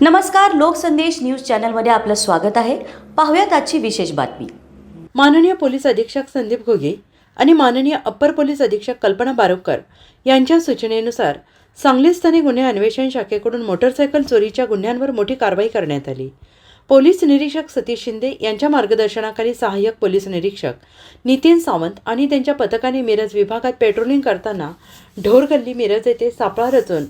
नमस्कार लोकसंदेश न्यूज चॅनलमध्ये आपलं स्वागत आहे. पाहूयात आजची विशेष बातमी. माननीय पोलीस अधीक्षक संदीप घोगे आणि माननीय अप्पर पोलीस अधीक्षक कल्पना बारोकर यांच्या सूचनेनुसार सांगलीस्थानी गुन्हे अन्वेषण शाखेकडून मोटरसायकल चोरीच्या गुन्ह्यांवर मोठी कारवाई करण्यात आली. पोलीस निरीक्षक सतीश शिंदे यांच्या मार्गदर्शनाखाली सहाय्यक पोलीस निरीक्षक नितीन सावंत आणि त्यांच्या पथकाने मिरज विभागात पेट्रोलिंग करताना ढोरगल्ली मिरज येथे सापळा रचून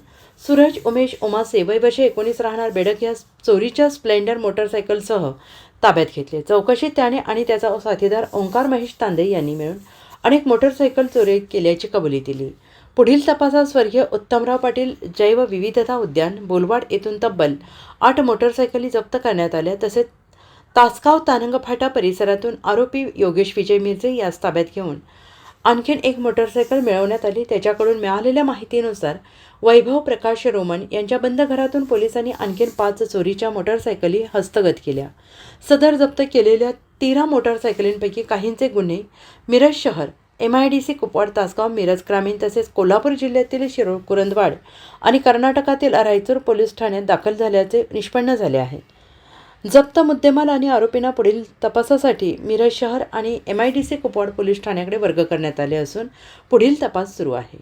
सूरज उमेश उमासे वय वर्षे एकोणीस राहणार बेडक या चोरीच्या स्प्लेंडर मोटरसायकलसह ताब्यात घेतले. चौकशीत त्याने आणि त्याचा साथीदार ओंकार महेश तांदे यांनी मिळून अनेक मोटरसायकल चोरी केल्याची कबुली दिली. पुढील तपासात स्वर्गीय उत्तमराव पाटील जैव विविधता उद्यान बोलवाड येथून तब्बल आठ मोटरसायकली जप्त करण्यात आल्या. तसेच तासगाव तानंग फाटा परिसरातून आरोपी योगेश विजय मिर्जे यास ताब्यात घेऊन आणखीन एक मोटरसायकल मिळवण्यात आली. त्याच्याकडून मिळालेल्या माहितीनुसार वैभव प्रकाश रोमन यांच्या बंद घरातून पोलिसांनी आणखीन पाच चोरीच्या मोटरसायकली हस्तगत केल्या. सदर जप्त केलेल्या तेरा मोटरसायकलींपैकी काहींचे गुन्हे मिरज शहर M I D C Kupwad Tasgaon Miraj ग्रामीण तसेच कोल्हापूर जिल्ह्यातील शिरोळ कुरंदवाड आणि कर्नाटकातील रायचूर पोलीस ठाण्यात दाखल झाल्याचे निष्पन्न झाले आहे. जप्त मुद्देमाल आणि आरोपींना पुढील तपासासाठी मिरज शहर आणि M I D C Kupwad police ठाण्याकडे वर्ग करण्यात आले असून पुढील तपास सुरू आहे.